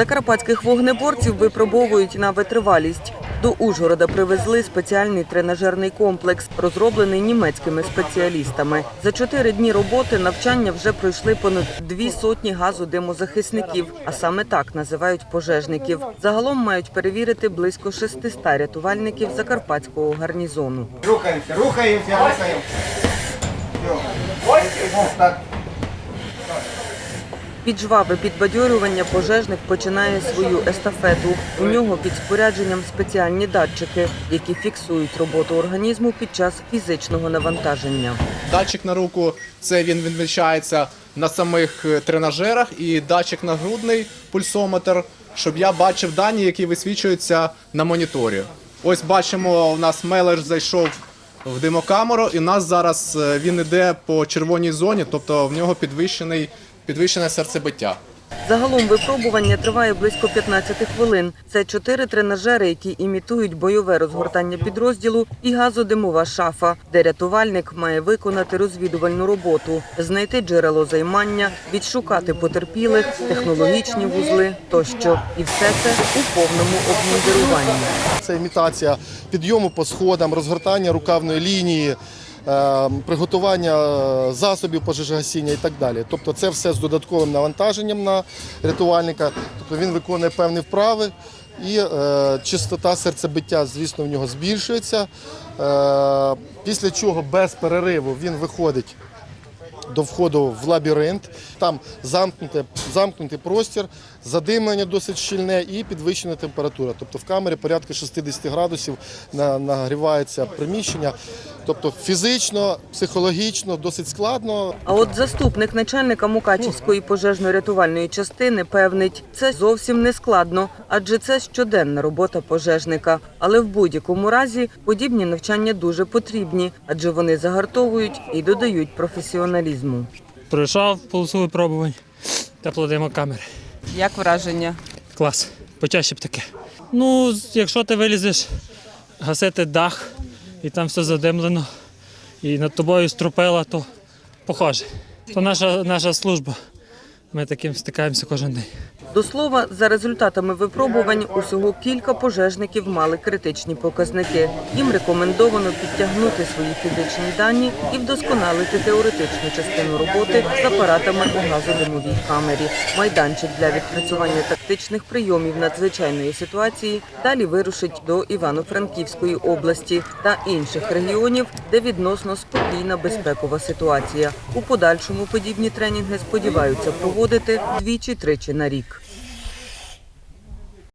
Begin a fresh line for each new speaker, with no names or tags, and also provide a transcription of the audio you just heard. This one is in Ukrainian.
Закарпатських вогнеборців випробовують на витривалість. До Ужгорода привезли спеціальний тренажерний комплекс, розроблений німецькими спеціалістами. За чотири дні роботи навчання вже пройшли понад дві сотні газодимозахисників, а саме так називають пожежників. Загалом мають перевірити близько 600 рятувальників закарпатського гарнізону.
Рухаємося, рухаємося, рухаємося. Все. Так.
Під жваве підбадьорювання пожежник починає свою естафету. У нього під спорядженням спеціальні датчики, які фіксують роботу організму під час фізичного навантаження.
Датчик на руку це він відмічається на самих е, тренажерах, і датчик нагрудний пульсометр, щоб я бачив дані, які висвічуються на моніторі. Ось бачимо, у нас мелеш зайшов в димокамеру, і у нас зараз е, він іде по червоній зоні, тобто в нього підвищений, підвищене серцебиття.
Загалом випробування триває близько 15 хвилин. Це чотири тренажери, які імітують бойове розгортання підрозділу, і газодимова шафа, де рятувальник має виконати розвідувальну роботу, знайти джерело займання, відшукати потерпілих, технологічні вузли тощо. І все це у повному обмундируванні.
Це імітація підйому по сходам, розгортання рукавної лінії, приготування е, засобів пожежогасіння і так далі. Тобто це все з додатковим навантаженням на рятувальника. Тобто він виконує певні вправи і е, частота серцебиття, звісно, в нього збільшується. Е, після чого без перериву він виходить до входу в лабіринт. Там замкнуте, замкнутий простір, задимлення досить щільне і підвищена температура. Тобто в камері порядка 60 градусів на- нагрівається приміщення. Тобто фізично, психологічно досить складно.
А от заступник начальника Мукачівської пожежно-рятувальної частини певнить, це зовсім не складно, адже це щоденна робота пожежника. Але в будь-якому разі подібні навчання дуже потрібні, адже вони загартовують і додають професіоналізму.
Пройшов полосу випробувань теплодимокамери.
Як враження?
Клас. Почаще б таке. Ну, якщо ти вилізеш гасити дах і там все задимлено, і над тобою струпила, то похоже. То наша, наша служба. Ми таким стикаємося кожен день.
До слова, за результатами випробувань усього кілька пожежників мали критичні показники. Їм рекомендовано підтягнути свої фізичні дані і вдосконалити теоретичну частину роботи з апаратами у газодимовій камері. Майданчик для відпрацювання тактичних прийомів надзвичайної ситуації далі вирушить до Івано-Франківської області та інших регіонів, де відносно спокійна безпекова ситуація. У подальшому подібні тренінги сподіваються проводити двічі-тричі на рік.